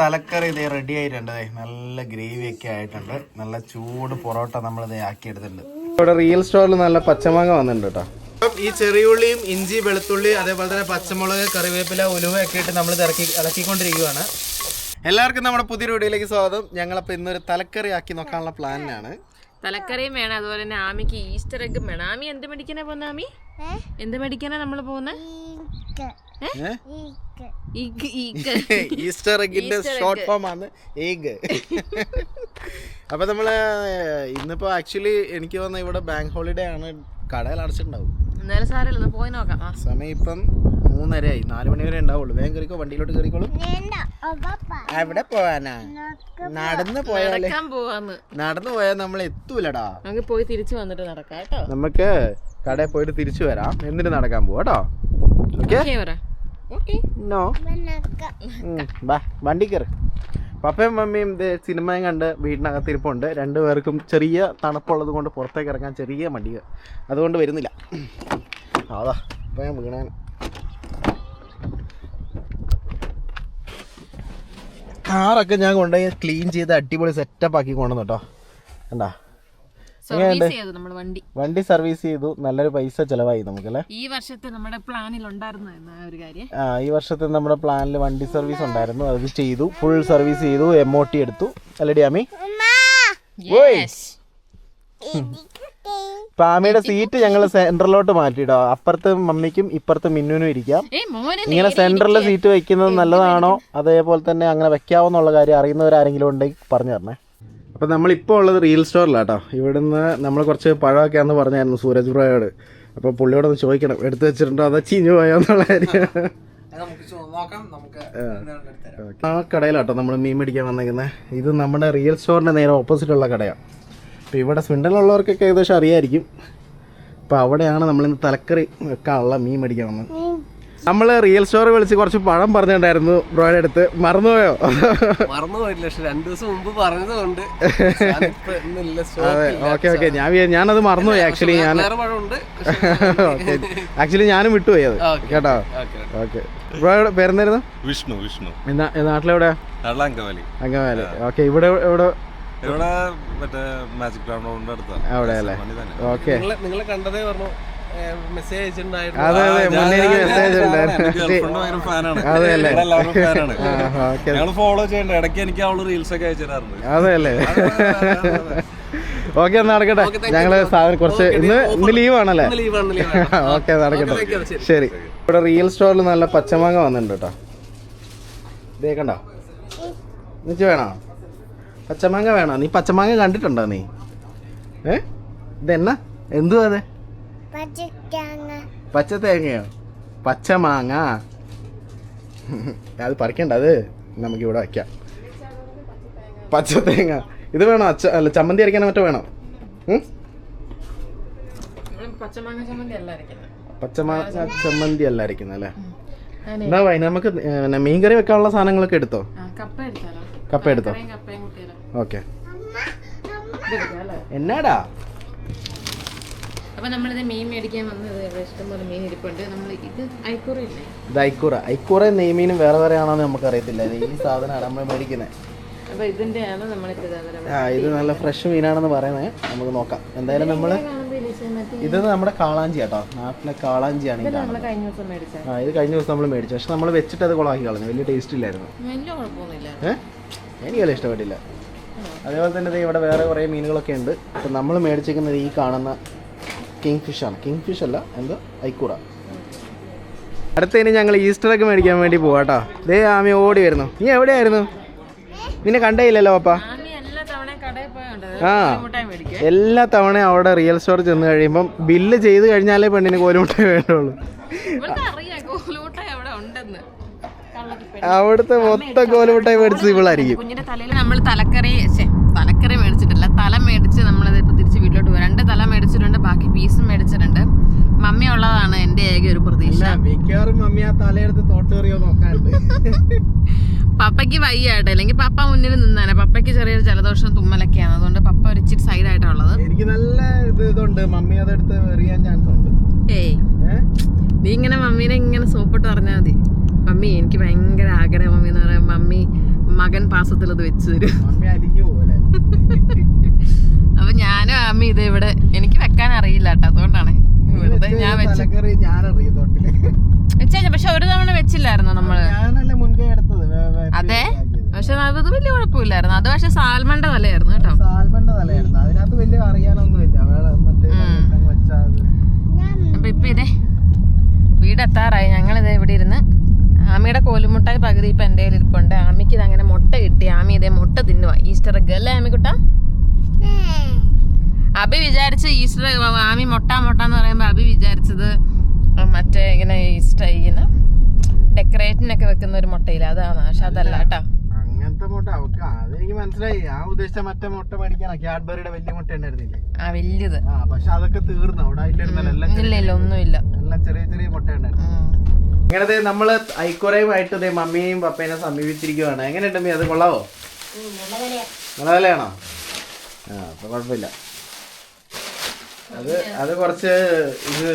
തലക്കറി ഇതേ റെഡി ആയിട്ടുണ്ട്. ദേ നല്ല ഗ്രേവി ഒക്കെ ആയിട്ടുണ്ട്. നല്ല ചൂട് പൊറോട്ട നമ്മൾ ഇതേ ആക്കിയെടുത്തിട്ടുണ്ട്. ഇവിടെ റിയൽ സ്റ്റോറിൽ നല്ല പച്ചമാങ്ങ വന്നിട്ടുണ്ട് കേട്ടോ. അപ്പം ഈ ചെറിയുള്ളിയും ഇഞ്ചി വെളുത്തുള്ളി അതേപോലെ തന്നെ പച്ചമുളക് കറിവേപ്പില ഉലുവ ഒക്കെ ഇട്ട് നമ്മൾ ഇറക്കി ഇളക്കിക്കൊണ്ടിരിക്കുകയാണ് എല്ലാവർക്കും നമ്മുടെ പുതിയൊരു വീഡിയോയിലേക്ക് സ്വാഗതം. ഞങ്ങളപ്പോൾ ഇന്നൊരു തലക്കറി ആക്കി നോക്കാനുള്ള പ്ലാനിനാണ് തലക്കറിയും വേണം അതുപോലെ തന്നെ ആമിക്ക് ഈസ്റ്റർ എഗും വേണം. ആമി എന്ത് മേടിക്കാനാ പോകുന്ന ആമി? എന്ത് മേടിക്കാനാ നമ്മൾ പോകുന്നത് ഈസ്റ്റർ എഗിന്റെ ഷോർട്ട് ഫോം ആണ് എഗ് അപ്പൊ നമ്മൾ ഇന്നിപ്പോ ആക്ച്വലി എനിക്ക് വന്ന ഇവിടെ ബാങ്ക് ഹോളിഡേ ആണ്. കടയിൽ അടച്ചിട്ടുണ്ടാവും. എന്നാലും സാരല്ല പോയി നോക്കാം. സമയം ഇപ്പം മൂന്നരയായി. നാല് മണി വരെ ഉണ്ടാവുള്ളൂ. വേഗം കയറിക്കോ വണ്ടിയിലോട്ട് കയറിക്കോളും എവിടെ പോവാനാ? നടന്നു പോയാലേ നടന്നു പോയാൽ നമ്മൾ എത്തൂലടാ. നമുക്ക് പോയി തിരിച്ചു വന്നിട്ട് നടക്കാം കേട്ടോ. നമുക്ക് കടയിൽ പോയിട്ട് തിരിച്ചു വരാം. എന്നിട്ട് നടക്കാൻ പോവാട്ടോ ഓക്കെ ഓക്കേ പറ. ഓക്കെ നോ ബാ വണ്ടി കയറി പപ്പയും മമ്മിയും ഇത് സിനിമയും കണ്ട് വീടിനകത്ത് ഇരിപ്പുണ്ട് രണ്ടുപേർക്കും ചെറിയ തണുപ്പുള്ളത് കൊണ്ട് പുറത്തേക്ക് ഇറങ്ങാൻ ചെറിയ മടിയ. അതുകൊണ്ട് വരുന്നില്ല. അതാ ഇപ്പം ഞാൻ വീണേ കാറൊക്കെ ഞാൻ കൊണ്ടുപോയി ക്ലീൻ ചെയ്ത് അടിപൊളി സെറ്റപ്പ് ആക്കി കൊണ്ടുവന്നു കേട്ടോ. എന്താ വണ്ടി. വണ്ടി സർവീസ് ചെയ്തു. നല്ലൊരു പൈസ ചിലവായി നമുക്കല്ലേ? ഈ വർഷത്തെ നമ്മുടെ പ്ലാനിൽ ഉണ്ടായിരുന്നു ആ ഈ വർഷത്തെ നമ്മുടെ പ്ലാനിൽ വണ്ടി സർവീസ് ഉണ്ടായിരുന്നു. അത് ചെയ്തു. ഫുൾ സർവീസ് ചെയ്തു. എം ഒ ടി എടുത്തു. അല്ലടി ആമി ആമിയുടെ സീറ്റ് ഞങ്ങൾ സെന്ററിലോട്ട് മാറ്റിയിടോ. അപ്പുറത്ത് മമ്മിക്കും ഇപ്പുറത്ത് മിന്നുനും ഇരിക്കാം. ഇങ്ങനെ സെന്ററിൽ സീറ്റ് വെക്കുന്നത് നല്ലതാണോ? അതേപോലെ തന്നെ അങ്ങനെ വെക്കാവുന്നുള്ള കാര്യം അറിയുന്നവരാരെങ്കിലും ഉണ്ടെങ്കിൽ പറഞ്ഞു തരണേ. അപ്പൊ നമ്മളിപ്പോൾ ഉള്ളത് റിയൽ സ്റ്റോറിലാട്ടോ ഇവിടുന്ന് നമ്മൾ കുറച്ച് പഴമൊക്കെയാന്ന് പറഞ്ഞായിരുന്നു സൂരജ് ബ്രോയോട്. അപ്പൊ പുള്ളിയോട് ഒന്ന് ചോദിക്കണം എടുത്തു വെച്ചിട്ടുണ്ടോ അതോ ചീഞ്ഞു പോയോ എന്നുള്ള കാര്യം? ആ കടയിലാട്ടോ നമ്മൾ മീൻ മേടിക്കാൻ വന്നേക്കുന്നത് ഇത് നമ്മുടെ റിയൽ സ്റ്റോറിന്റെ നേരെ ഓപ്പോസിറ്റ് ഉള്ള കടയാണ് അപ്പോൾ ഇവിടെ സ്വിൻഡലുള്ളവർക്കൊക്കെ ഏകദേശം അറിയായിരിക്കും. അപ്പോൾ അവിടെയാണ് നമ്മളിന്ന് തലക്കറി വെക്കാനുള്ള മീൻ മേടിക്കാൻ വന്നത് നമ്മൾ റിയൽ സ്റ്റോർ വിളിച്ച് കുറച്ച് പഴം പറഞ്ഞിട്ടുണ്ടായിരുന്നു ബ്രോയുടെ അടുത്ത്. മറന്നുപോയോ? മറന്നുപോയില്ല പക്ഷെ രണ്ടു ദിവസം മുമ്പ് പറഞ്ഞതുകൊണ്ട് അതെ ഓക്കെ ഓക്കെ ഞാൻ ഞാനത് മറന്നുപോയി ആക്ച്വലി ഞാൻ ഓക്കെ ആക്ച്വലി ഞാനും വിട്ടുപോയി അത് കേട്ടോ? ഓക്കെ ബ്രോയുടെ പേരെന്തായിരുന്നു? വിഷ്ണു വിഷ്ണു. എന്നാ നാട്ടിലെവിടെയാ? അങ്കവാലി അങ്കവാലി ഓക്കെ ഇവിടെ ഇവിടെ ഇവിടെ മറ്റേ മാജിക് ഗ്രൗണ്ട് അടുത്താണ് അവിടെ അല്ലേ? ഓക്കെ നിങ്ങളെ കണ്ടതേ പറഞ്ഞു മെസ്സേജ് അതെ അതെ മുന്നേ എനിക്ക് മെസ്സേജ് ഉണ്ടായിരുന്നു ഫോളോ ചെയ്യണ്ട. ഇടയ്ക്ക് എനിക്ക് അവൾ റീൽസ് ഒക്കെ അതെ അല്ലേ? ഓക്കെ എന്നാ നടക്കട്ടെ. ഞങ്ങൾ സാധനം കുറച്ച് ഇന്ന് ഇന്ന് ലീവ് ആണല്ലേ? ലീവാണ് ലീവാണ് ഓക്കെ നടക്കട്ടെ. ശരി. ഇവിടെ റിയൽ സ്റ്റോറിൽ നല്ല പച്ചമാങ്ങ വന്നിട്ടുണ്ട് കേട്ടോ ഇതേ കണ്ടോ? നിച്ച് വേണോ? പച്ചമാങ്ങ വേണോ? നീ പച്ചമാങ്ങ കണ്ടിട്ടുണ്ടോ നീ? ഏ? ഇതെന്നാ? എന്തുവാ അതെ? പച്ച തേങ്ങയോ? പച്ചമാങ്ങ. അത് പറിക്കണ്ട അത് നമുക്ക് ഇവിടെ വയ്ക്കാം പച്ച തേങ്ങ. ഇത് വേണോ? അച്ച അല്ല ചമ്മന്തി അരയ്ക്കാൻ മറ്റോ വേണോ? പച്ചമാങ്ങ ചമ്മന്തി. അല്ല? അരയ്ക്കുന്നത് അല്ലേ എന്താ വൈ നമുക്ക് മീൻകറി വെക്കാനുള്ള സാധനങ്ങളൊക്കെ എടുത്തോ? കപ്പ എടുത്തോ? ഓക്കെ. എന്നാടാ? അപ്പൊ നമ്മളിത് മീൻ മേടിക്കാൻ വന്നത് ഇഷ്ടംപോലെ മീൻ ഇരിപ്പുണ്ട്. നമ്മൾ ഇത് ഐക്കൂറ ഇല്ലേ ഇത് ഐക്കൂറ. ഐക്കൂറ നെയ്മീനും വേറെ വേറെ ആണോന്ന് നമുക്ക് അറിയത്തില്ല ഇത് ഈ സാധനമാണ് നമ്മൾ മേടിക്കുന്നത് അപ്പൊ നമ്മളിത് ഇതേപോലെ ആ ഇത് നല്ല ഫ്രഷ് മീനാണെന്ന് പറയുന്നത് നമുക്ക് നോക്കാം. എന്തായാലും നമ്മൾ ഇത് നമ്മുടെ കാളാഞ്ചി കേട്ടോ. നാട്ടിലെ കാളാഞ്ചിയാണ് ആ ഇത് കഴിഞ്ഞ ദിവസം നമ്മൾ മേടിച്ചു. പക്ഷെ നമ്മൾ വെച്ചിട്ട് അത് കുളമാക്കി കളഞ്ഞു. വലിയ ടേസ്റ്റ് ഇല്ലായിരുന്നു. എനിക്ക് വലിയ ഇഷ്ടപ്പെട്ടില്ല. അതേപോലെ തന്നെ ഇവിടെ വേറെ കുറേ മീനുകളൊക്കെ ഉണ്ട്. അപ്പോൾ നമ്മൾ മേടിച്ചിരിക്കുന്നത് ഈ കാണുന്ന കിങ് ഫിഷാണ് കിങ് ഫിഷ് അല്ല എന്തോ? ഐക്കൂറ അടുത്തതിന് ഞങ്ങൾ ഈസ്റ്റർ ഒക്കെ മേടിക്കാൻ വേണ്ടി പോവാട്ടോ ദേ ആമി ഓടി വരുന്നു. നീ എവിടെയായിരുന്നു? നിന്നെ കണ്ടേയില്ലല്ലോ പപ്പ. ആ എല്ലാ തവണയും അവിടെ റിയൽ സ്റ്റോർ ചെന്ന് കഴിയുമ്പം ബില്ല് ചെയ്ത് കഴിഞ്ഞാലേ പെണ്ണിന് കോലുമുട്ടായി വേണ്ടുള്ളൂ. അവിടുത്തെ മൊത്തം കോലുമുട്ടായി മേടിച്ചത് ഇവളായിരിക്കും. നമ്മൾ തലക്കറി മേടിച്ചിട്ടില്ല തല മേടിച്ച് നമ്മളത് ഇപ്പൊ തിരിച്ച് വീട്ടിലോട്ട് പോകും രണ്ട് തല മേടിച്ചിട്ടുണ്ട് ബാക്കി പീസും മേടിച്ചിട്ടുണ്ട് മമ്മി ഉള്ളതാണ് ഒരു പ്രതീക്ഷ. മിക്കവാറും മമ്മി ആ തലയെടുത്ത് തോട്ടേറിയോ നോക്കാറുണ്ട്. പപ്പയ്ക്ക് വയ്യായിട്ട് അല്ലെങ്കിൽ പപ്പ മുന്നിൽ നിന്നാണ്. പപ്പയ്ക്ക് ചെറിയൊരു ജലദോഷം തുമ്മലൊക്കെയാണ്. അതുകൊണ്ട് പപ്പ ഒരു ഇച്ചിരി സൈഡ് ഉള്ളത്. എനിക്ക് നല്ല ഇത് ഇതുണ്ട്. മമ്മി അതെടുത്ത് എറിയാൻ ചാൻസ് ഉണ്ട്. ഏയ്. നീ ഇങ്ങനെ മമ്മീനെ ഇങ്ങനെ സോപ്പിട്ട് പറഞ്ഞാൽ മതി. മമ്മി എനിക്ക് ഭയങ്കര ആഗ്രഹം മമ്മി എന്ന് പറയാൻ മമ്മി മകൻ പാസത്തിൽ അത് വെച്ചു തരും. അപ്പൊ ഞാനും അമ്മ ഇത് ഇവിടെ എനിക്ക് വെക്കാൻ അറിയില്ല കേട്ടോ. അതുകൊണ്ടാണ്. വെറുതെ ഞാൻ വെച്ച് തലക്കറി ഞാൻ അറിയത്തോട്ടില്ല വെച്ചാ പക്ഷെ ഒരു തവണ വെച്ചില്ലായിരുന്നു നമ്മൾ? ഞാനല്ല മുൻകൈ എടുത്തത് അതെ? പക്ഷെ അത് വലിയ കുഴപ്പമില്ലായിരുന്നു. അത് പക്ഷെ സാൽമന്റെ തലയായിരുന്നു കേട്ടോ. സാൽമന്റെ തലയായിരുന്നു. അതിനകത്ത് വലിയ അറിയാനൊന്നുമില്ല. വേറെ മറ്റേ അങ്ങ് വെച്ചാ അത്. അപ്പൊ ഇപ്പൊ ഇതേ വീടെത്താറായി. ഞങ്ങളിത് ഇവിടെ ഇരുന്ന് ആമിയുടെ കോലുമുട്ടായി പകുതി ഇപ്പൊ എന്റെ കയ്യിൽ ഇരിപ്പുണ്ട് ആമിക്ക് ഇത് അങ്ങനെ മുട്ട കിട്ടി. ആമി ഇതേ മുട്ട തിന്നുവാ. ഈസ്റ്റർ ഗല്ലേ അല്ലേ ആമിക്കുട്ട അബി വിചാരിച്ച ഈസ്റ്റർ ആമി മുട്ട മുട്ട എന്ന് പറയുമ്പോൾ അബി വിചാരിച്ചത് മറ്റേ ഇങ്ങനെ ഈസ്റ്റർ ഇങ്ങനെ ഡെക്കറേറ്റിനൊക്കെ വെക്കുന്ന ഒരു മുട്ടയില്ല? അതാണ്. പക്ഷെ അതല്ല കേട്ടോ. അങ്ങനത്തെ മുട്ട അവക്ക് അതെനിക്ക് മനസ്സിലായി. ആ ഉദ്ദേശിച്ച മറ്റേ മുട്ട മേടിക്കാനാ? ക്യാഡ്ബറിയുടെ വലിയ മുട്ട ഉണ്ടായിരുന്നില്ലേ? ആ വല്യത്. ആ പക്ഷെ അതൊക്കെ തീർന്നു. അവിടെ ഇല്ല ഇല്ല ഒന്നുമില്ല. എല്ലാം ചെറിയ ചെറിയ മുട്ട ഉണ്ടായിരുന്നു. ഇങ്ങനത്തെ നമ്മൾ ഐക്കുറയുമായിട്ട് ദേ മമ്മിയെയും പപ്പേനെ സമീപിച്ചിരിക്കുവാണ്. എങ്ങനെയുണ്ട് മീ അത് കൊള്ളാവോ? നല്ല വിലയാണോ ആ അപ്പൊ കുഴപ്പമില്ല. അത് അത് കുറച്ച് ഇത്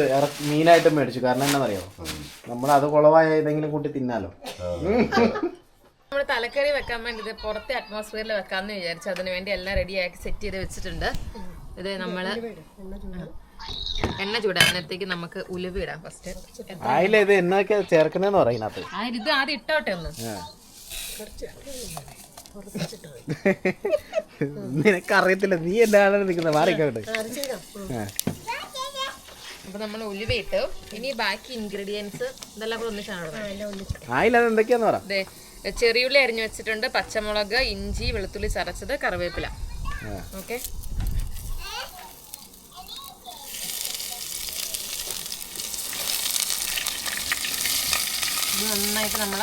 മീനായിട്ട് മേടിച്ചു. കാരണം എന്താണെന്നറിയോ നമ്മൾ അത് കുളവായ ഏതെങ്കിലും കൂട്ടി തിന്നാലോ. നമ്മൾ തലക്കറി വെക്കാൻ വേണ്ടി പുറത്തെ അറ്റ്മോസ്ഫിയറിൽ വെക്കാന്ന് വിചാരിച്ചു. അതിനു വേണ്ടി എല്ലാം റെഡിയാക്കി സെറ്റ് ചെയ്ത് വെച്ചിട്ടുണ്ട്. ഇത് നമ്മൾ എണ്ണ ചൂടാനത്തേക്ക് നമുക്ക് ഉലുവ ഇടാം ഫസ്റ്റ് ആയില്ല ഇത്? എന്നൊക്കെ ചേർക്കണെന്ന് പറയുന്നത് ആ ഇത് ആദ്യം ഇട്ടോട്ടെ ഒന്ന്. നിനക്ക് അറിയത്തില്ല നീ എന്താണ് നിൽക്കുന്നത് മാറിക്കോട്ടെ അപ്പൊ നമ്മൾ ഉലുവ ഇട്ടു ഇനി ബാക്കി ഇൻഗ്രീഡിയൻസ് ഇതെല്ലാം കൂടെ ഒന്നിച്ചാണ്. ആയില്ല എന്തൊക്കെയാന്ന് പറ. ദേ ചെറിയുള്ളി അരിഞ്ഞു വെച്ചിട്ടുണ്ട് പച്ചമുളക് ഇഞ്ചി വെളുത്തുള്ളി ചതച്ചത് കറിവേപ്പില. ഓക്കെ. നന്നായിട്ട് നമ്മൾ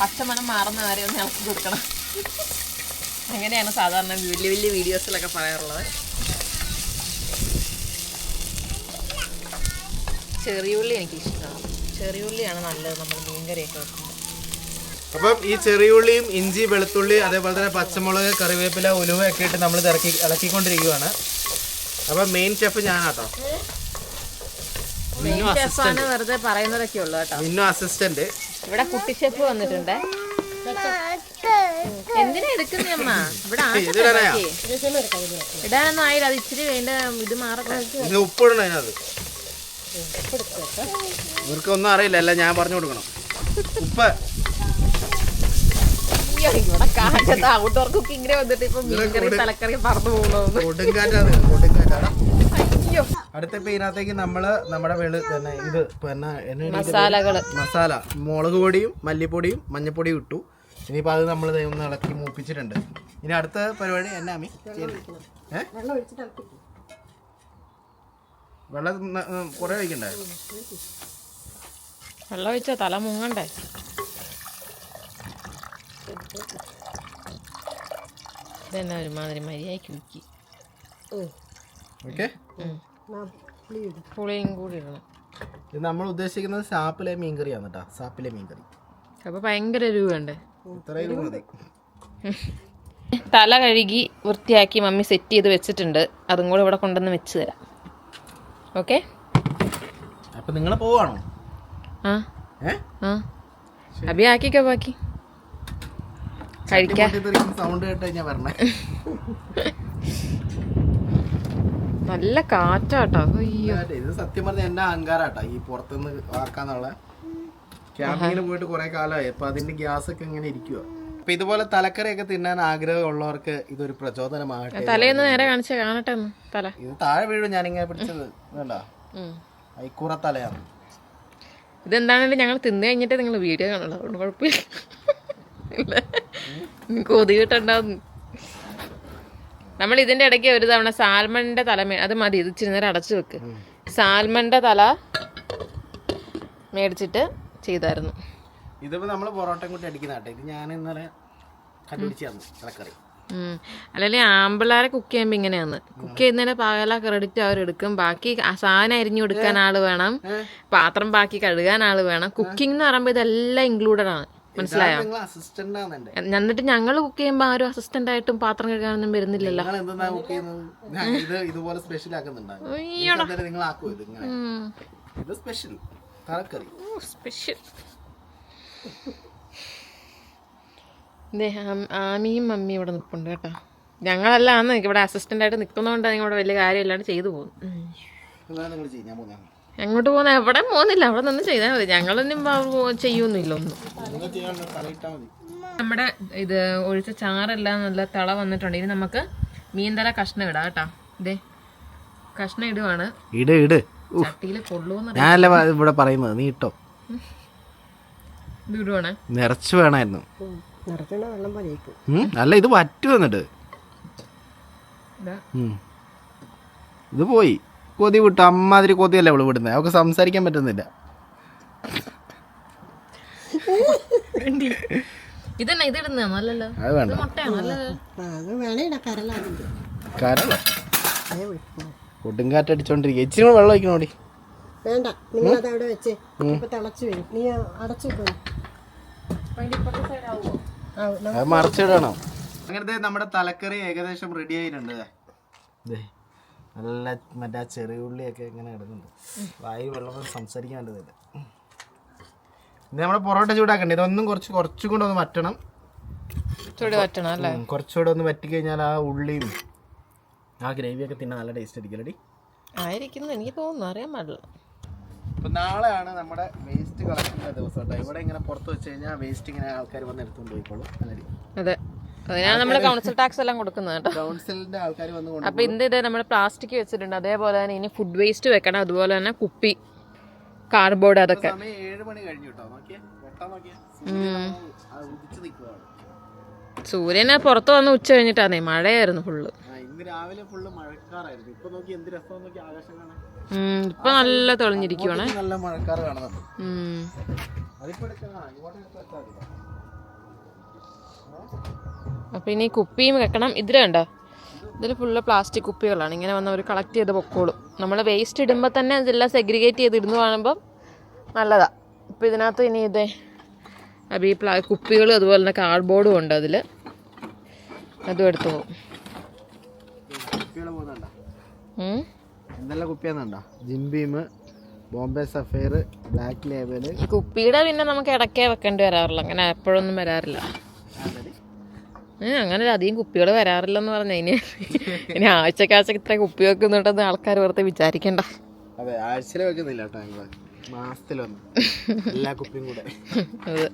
പച്ചമണം മാറുന്ന വരെ ഒന്ന് ഇളക്കി കൊടുക്കണം. അങ്ങനെയാണ് സാധാരണ വലിയ വലിയ വീഡിയോസിലൊക്കെ പറയാറുള്ളത്. ചെറിയുള്ളി എനിക്ക് ഇഷ്ടമാണ് ചെറിയുള്ളിയാണ് നല്ലത് നമ്മൾ മീൻകറിയൊക്കെ വെക്കുമ്പോൾ. അപ്പം ഈ ചെറിയുള്ളിയും ഇഞ്ചി വെളുത്തുള്ളി അതേപോലെ തന്നെ പച്ചമുളക് കറിവേപ്പില ഉലുവ ഒക്കെ ഇട്ട് നമ്മൾ ഇറക്കി ഇളക്കിക്കൊണ്ടിരിക്കുകയാണ് അപ്പം മെയിൻ ഷെഫ് ഞാനാട്ടോ. വെറുതെ പറയുന്നതൊക്കെ ഉള്ളു കേട്ടോ. മിന്നു അസിസ്റ്റന്റ് ഇവിടെ കുട്ടി ഷെഫ് വന്നിട്ടുണ്ട്. എന്തിനാ എടുക്കുന്നേ അമ്മ? ഇവിടെ ആക്കട്ടെ ഇതിടാനാ? ബാക്കി. ഇടാനൊന്നും ആയില്ല അത് ഇച്ചിരി വേണ്ട ഇത് മാറട്ടെ. ഇത് ഉപ്പിടണം അതിനകത്ത്. ഇവർക്ക് ഒന്നും അറിയില്ല അല്ല ഞാൻ പറഞ്ഞു കൊടുക്കണം. ഉപ്പ്. ഇവിടെ കാറ്റത്ത് ഔട്ട്ഡോർ കുക്കിങ്ങിന് വന്നിട്ട് ഇപ്പൊ മീൻകറി തലക്കറി പറന്നു കൊടുങ്കാറ്റാണ് കൊടുങ്കാറ്റാണ്. അയ്യോ. അടുത്ത ഇപ്പൊ ഇതിനകത്തേക്ക് നമ്മൾ നമ്മുടെ വെളു തന്നെ ഇത് പിന്നെ മസാലകൾ. മസാല. മുളക് പൊടിയും മല്ലിപ്പൊടിയും മഞ്ഞപ്പൊടിയും ഇട്ടു. ഇനിയിപ്പോ അത് നമ്മൾ ഒന്ന് ഇളക്കി മൂപ്പിച്ചിട്ടുണ്ട്. ഇനി അടുത്ത പരിപാടി എന്നാ അമ്മി? വെള്ളം കുറേ കഴിക്കണ്ടേ ഒഴിക്കണ്ടേ വെള്ളം ഒഴിച്ചാ തല മുങ്ങണ്ടേ? ഇതെന്നാ ഒരുമാതിരി മര്യാദ ഉക്കി ഓക്കെ. പുളിയും കൂടി ഇടണം. ഇത് നമ്മൾ ഉദ്ദേശിക്കുന്നത് സാപ്പിലെ മീൻകറിയാണ് കേട്ടോ. സാപ്പിലെ മീൻകറി. അപ്പൊ ഭയങ്കര രൂപ മതി തല കഴുകി വൃത്തിയാക്കി മമ്മി സെറ്റ് ചെയ്ത് വെച്ചിട്ടുണ്ട്. അതും കൂടെ ഇവിടെ കൊണ്ടുവന്ന് വെച്ച് തരാം. ഓക്കെ അപ്പൊ നിങ്ങൾ പോവാണോ? ആ. ആ. അഭി ആക്കിക്കോ ബാക്കി. കഴിക്കാം. സൗണ്ട് കേട്ട് കഴിഞ്ഞാൽ പറഞ്ഞേ നല്ല കാറ്റാട്ടോ. അയ്യോ. ഇത് സത്യം പറഞ്ഞ എന്റെ അഹങ്കാരാട്ടോ ഈ പുറത്തുനിന്ന് ആക്കാന്നുള്ള. ക്യാമ്പിങ്ങിന് പോയിട്ട് കുറെ കാലമായി. അപ്പൊ അതിന്റെ ഗ്യാസ് ഒക്കെ ഇങ്ങനെ ഇരിക്കുക അപ്പൊ ഇതുപോലെ തലക്കറിയൊക്കെ തിന്നാൻ ആഗ്രഹമുള്ളവർക്ക് ഇതൊരു പ്രചോദനമാകട്ടെ തലേന്ന് നേരെ കാണിച്ച കാണട്ടെ തല. ഇത് താഴെ വീഴും ഞാനിങ്ങനെ പിടിച്ചത്. വേണ്ട. ഐക്കൂറ തലയാണ്. ഇതെന്താണെങ്കിലും ഞങ്ങൾ തിന്നു കഴിഞ്ഞിട്ട് നിങ്ങൾ വീഡിയോ കാണുള്ളൂ. അതുകൊണ്ട് കുഴപ്പമില്ല. ഇല്ല. കൊതി കിട്ടണ്ടാവും നമ്മൾ ഇതിന്റെ ഇടയ്ക്ക് ഒരു തവണ സാൽമണിന്റെ തല അത് മതി ഇത് ഇച്ചിരി നേരം അടച്ചു വെക്ക്. സാൽമണിന്റെ തല മേടിച്ചിട്ട് ചെയ്തായിരുന്നു. ഇതിപ്പോ നമ്മൾ പൊറോട്ടയും കൂട്ടി അടിക്കുന്ന കേട്ടോ. ഇത് ഞാൻ ഇന്നലെ കണ്ടുപിടിച്ചു ഉം. അല്ലെങ്കിൽ ആമ്പിള്ളാരെ കുക്ക് ചെയ്യുമ്പോൾ ഇങ്ങനെയാണ്. കുക്ക് ചെയ്യുന്നതിന് പകല ക്രെഡിറ്റ് അവരെടുക്കും ബാക്കി സാധനം അരിഞ്ഞു കൊടുക്കാൻ ആൾ വേണം. പാത്രം ബാക്കി കഴുകാൻ ആൾ വേണം. കുക്കിംഗ് എന്ന് പറയുമ്പോൾ ഇതെല്ലാം ഇൻക്ലൂഡഡ് ആണ്. മനസ്സിലായോ? എന്നിട്ട് ഞങ്ങൾ കുക്ക് ചെയ്യുമ്പോൾ ആരും അസിസ്റ്റന്റ് ആയിട്ടും പാത്രം കഴുകാനൊന്നും വരുന്നില്ലല്ലോ. ഇതുപോലെ സ്പെഷ്യൽ ഇത് സ്പെഷ്യൽ തലക്കറി. സ്പെഷ്യൽ ആമിയും മമ്മിയും ഇവിടെ നിൽപ്പുണ്ട് കേട്ടോ. ഞങ്ങളല്ല അന്ന് ഇവിടെ അസിസ്റ്റന്റ് ആയിട്ട് നിൽക്കുന്നതുകൊണ്ട് ഇവിടെ വലിയ കാര്യമില്ലാണ്ട് ചെയ്തു പോകും എങ്ങോട്ട് പോകുന്ന എവിടെ പോകുന്നില്ല അവിടെ നിന്ന് ചെയ്താൽ മതി. ഞങ്ങളൊന്നും ചെയ്യൊന്നുമില്ല ഒന്നും. നമ്മുടെ ഇത് ഒഴിച്ച ചാറെല്ലാം നല്ല തള വന്നിട്ടുണ്ട്. ഇനി നമുക്ക് മീൻ തല കഷ്ണം ഇടാം കേട്ടോ. ഇതേ കഷ്ണം ഇടുവാണ്. ഇട് ഇട്. ഞാനല്ല ഇവിടെ പറയുന്നത്? നീ ഇട്ടോ. നിറച്ച് വേണമായിരുന്നു. അല്ല ഇത് വറ്റു വന്നിട്ട് ഇതാ ഇത് പോയി. കൊതി വിട്ടു അമ്മാതിരി കൊതിയല്ല അവൾ വിടുന്നത് അവക്ക് സംസാരിക്കാൻ പറ്റുന്നില്ല. ഇതന്നെ ഇത് ഇടുന്ന നല്ലല്ലോ അത് വേണ്ട കരള കൊടുങ്കാറ്റടിച്ചോണ്ടിരിക്കുക ഇച്ചിരി കൂടെ വെള്ളം ഒഴിക്കണോടി വേണ്ട നിങ്ങളത് അവിടെ വെച്ച് ഇപ്പൊ തിളച്ച് വരും. നീ അടച്ചു അത് മറിച്ചിടണം. അങ്ങനത്തെ നമ്മുടെ തലക്കറി ഏകദേശം റെഡി ആയിട്ടുണ്ട്. ദേ, നല്ല മറ്റേ ആ ചെറിയ ഉള്ളിയൊക്കെ ഇങ്ങനെ കിടക്കുന്നുണ്ട്. വായു വെള്ളം സംസാരിക്കാൻ ഇത് നമ്മുടെ പൊറോട്ട ചൂടാക്കണ്ടേ? ഇതൊന്നും കുറച്ച് കുറച്ചും കൂടെ ഒന്ന് വറ്റണം. കുറച്ചുകൂടെ ഒന്ന് വറ്റി കഴിഞ്ഞാൽ ആ ഉള്ളിയും ആ ഗ്രേവിയൊക്കെ തിന്നാൻ നല്ല ടേസ്റ്റ് ആയിരിക്കും ആയിരിക്കുന്നു. എനിക്ക് തോന്നുന്നു. അറിയാൻ പാടില്ല. ഇപ്പൊ നാളെയാണ് നമ്മുടെ വേസ്റ്റ് കളക്ഷന്റെ ദിവസം കേട്ടോ ഇവിടെ ഇങ്ങനെ പുറത്ത് വെച്ച് കഴിഞ്ഞാൽ വേസ്റ്റ് ഇങ്ങനെ ആൾക്കാർ വന്ന് എടുത്തുകൊണ്ട് പോയിക്കോളും. അല്ലടി അതെ. അതിനാണ് നമ്മൾ കൗൺസിൽ ടാക്സ് എല്ലാം കൊടുക്കുന്നത് കേട്ടോ. കൗൺസിലിന്റെ ആൾക്കാർ വന്ന് കൊണ്ട് അപ്പൊ ഇന്ന് ഇത് നമ്മൾ പ്ലാസ്റ്റിക് വെച്ചിട്ടുണ്ട്. അതേപോലെ തന്നെ ഇനി ഫുഡ് വേസ്റ്റ് വെക്കണം. അതുപോലെ തന്നെ കുപ്പി കാർഡ്ബോർഡ് അതൊക്കെ. സൂര്യനെ പുറത്ത് വന്ന് ഉച്ച കഴിഞ്ഞിട്ടാന്നേ. മഴയായിരുന്നു ഫുള്ള് ഇന്ന് രാവിലെ ഫുള്ള് മഴക്കാറായിരുന്നു. ഇപ്പൊ നോക്കി എന്ത് രസം നോക്കി ആകാശം കാണാൻ. ഇപ്പൊ നല്ല തെളിഞ്ഞിരിക്കുവാണ്. നല്ല മഴക്കാർ കാണുന്നുണ്ട്. അതിപ്പോ അപ്പൊ ഇനി കുപ്പിയും വെക്കണം. ഇതിൽ കണ്ടോ? ഇതിൽ ഫുള്ള് പ്ലാസ്റ്റിക് കുപ്പികളാണ്. ഇങ്ങനെ വന്ന് അവർ കളക്ട് ചെയ്ത് പൊക്കോളും. നമ്മൾ വേസ്റ്റ് ഇടുമ്പോൾ തന്നെ ഇതെല്ലാം സെഗ്രിഗേറ്റ് ചെയ്ത് ഇടുന്നു കാണുമ്പം നല്ലതാ. ഇപ്പം ഇതിനകത്ത് ഇനി ഇതേ അപ്പം ഈ പ്ലാ കുപ്പികളും അതുപോലെ തന്നെ കാർഡ്ബോർഡും ഉണ്ട് അതിൽ അതും എടുത്തു പോകും. എന്തെല്ലാം കുപ്പിയാന്നുണ്ടോ? Jim Beam Bombay sapphire black label കുപ്പിയുടെ പിന്നെ നമുക്ക് ഇടയ്ക്കേ വെക്കേണ്ടി വരാറില്ല. അങ്ങനെ എപ്പോഴൊന്നും വരാറില്ല. അങ്ങനെ അധികം കുപ്പികൾ വരാറില്ലെന്ന് പറഞ്ഞ. ഇനി ഇനി ആഴ്ചക്കാഴ്ചക്ക് ഇത്ര കുപ്പി വെക്കുന്നുണ്ടെന്ന് ആൾക്കാർ വെറുതെ വിചാരിക്കണ്ട. അതെ ആഴ്ചയിൽ വെക്കുന്നില്ല കേട്ടോ ഞങ്ങൾ. മാസത്തിലൊന്ന്. എല്ലാ കുപ്പിയും കൂടെ. അതെ.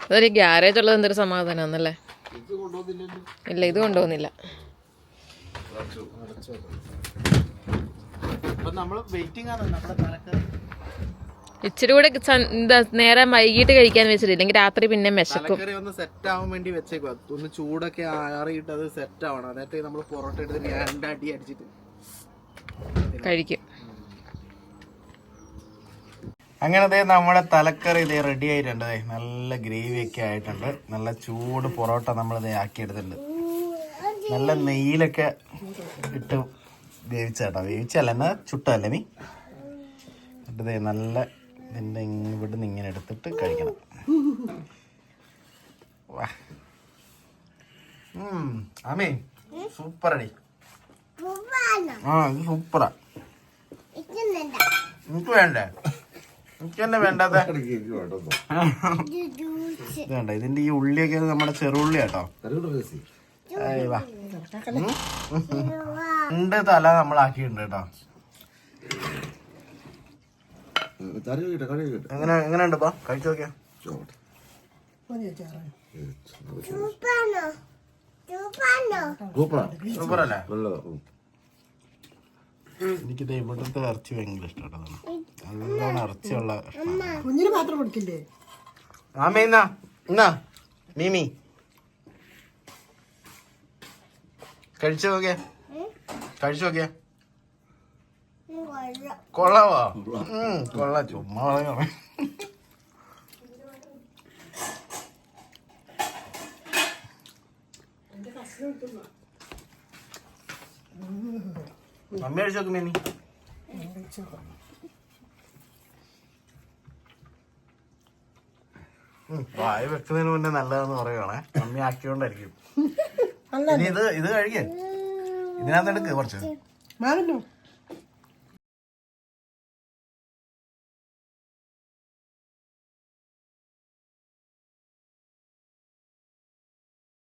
അതൊരു ഗ്യാരേജ് ഉള്ളത് എന്തൊരു സമാധാനമാണെന്നല്ലേ? ഇല്ല ഇത് കൊണ്ടുപോകുന്നില്ല അപ്പൊ നമ്മൾ വെയിറ്റിംഗ് ആണ് നമ്മുടെ തലക്കറി ഇച്ചിരി കൂടെ എന്താ നേരെ വൈകിട്ട് കഴിക്കാൻ വെച്ചിട്ട് ഇല്ലെങ്കിൽ രാത്രി പിന്നെ തലക്കറി ഒന്ന് സെറ്റ് ആവാൻ വേണ്ടി വെച്ചേക്കുക ഒന്ന് ചൂടൊക്കെ ആറിയിട്ട് അത് സെറ്റ് ആവണം. എന്നിട്ട് നമ്മൾ പൊറോട്ട എടുത്തിട്ട് രണ്ടടി അടിച്ചിട്ട്. കഴിക്കും. അങ്ങനെ ദേ നമ്മുടെ തലക്കറി ഇതേ റെഡി ആയിട്ടുണ്ട് നല്ല ഗ്രേവി ഒക്കെ ആയിട്ടുണ്ട്. നല്ല ചൂട് പൊറോട്ട നമ്മൾ ഇതേ ആക്കിയെടുത്തിട്ടുണ്ട്. നല്ല നെയ്യിലൊക്കെ ഇട്ട് വേവിച്ചേട്ടാ. വേവിച്ചല്ല എന്നാ ചുട്ടല്ലേ നീ? ദേ നല്ല ഇതിന്റെ ഇവിടുന്ന് ഇങ്ങനെ എടുത്തിട്ട് കഴിക്കണം. വാ. ആമേ സൂപ്പർ അടി. ആ ഇത് സൂപ്പറാ എനിക്ക് വേണ്ടേ? എനിക്ക് തന്നെ വേണ്ടാത്ത? ഇത് വേണ്ട ഇതിന്റെ ഈ ഉള്ളിയൊക്കെ നമ്മുടെ ചെറുള്ളി കേട്ടോ വാ. രണ്ട് തല നമ്മളാക്കിയിട്ടുണ്ട് കേട്ടോ. എങ്ങനെ എങ്ങനെയുണ്ട് ഇപ്പൊ? കഴിച്ചു നോക്കിയാ? എനിക്കിത് ഇവിടുത്തെ ഇറച്ചി ഭയങ്കര ഇഷ്ടമാണ് നല്ലോണം ഇറച്ചിയുള്ള കുഞ്ഞിന് മാത്രം കൊടുക്കില്ലേ ആമേ എന്നാ എന്നാ മീമി. കഴിച്ചു നോക്കിയ കഴിച്ചു നോക്കിയ കൊള്ളാവോ? ഉം, കൊള്ള. ചുമ്മാ പറഞ്ഞോ വായ വെക്കുന്നതിന് മുന്നേ നല്ലതെന്ന് പറയുവാണേ. മമ്മി ആക്കിയോണ്ടായിരിക്കും. ഇനി ഇത് ഇത് കഴിക്കേ. ഇതിനകത്ത് എടുക്ക് കുറച്ച്. മാറുന്നു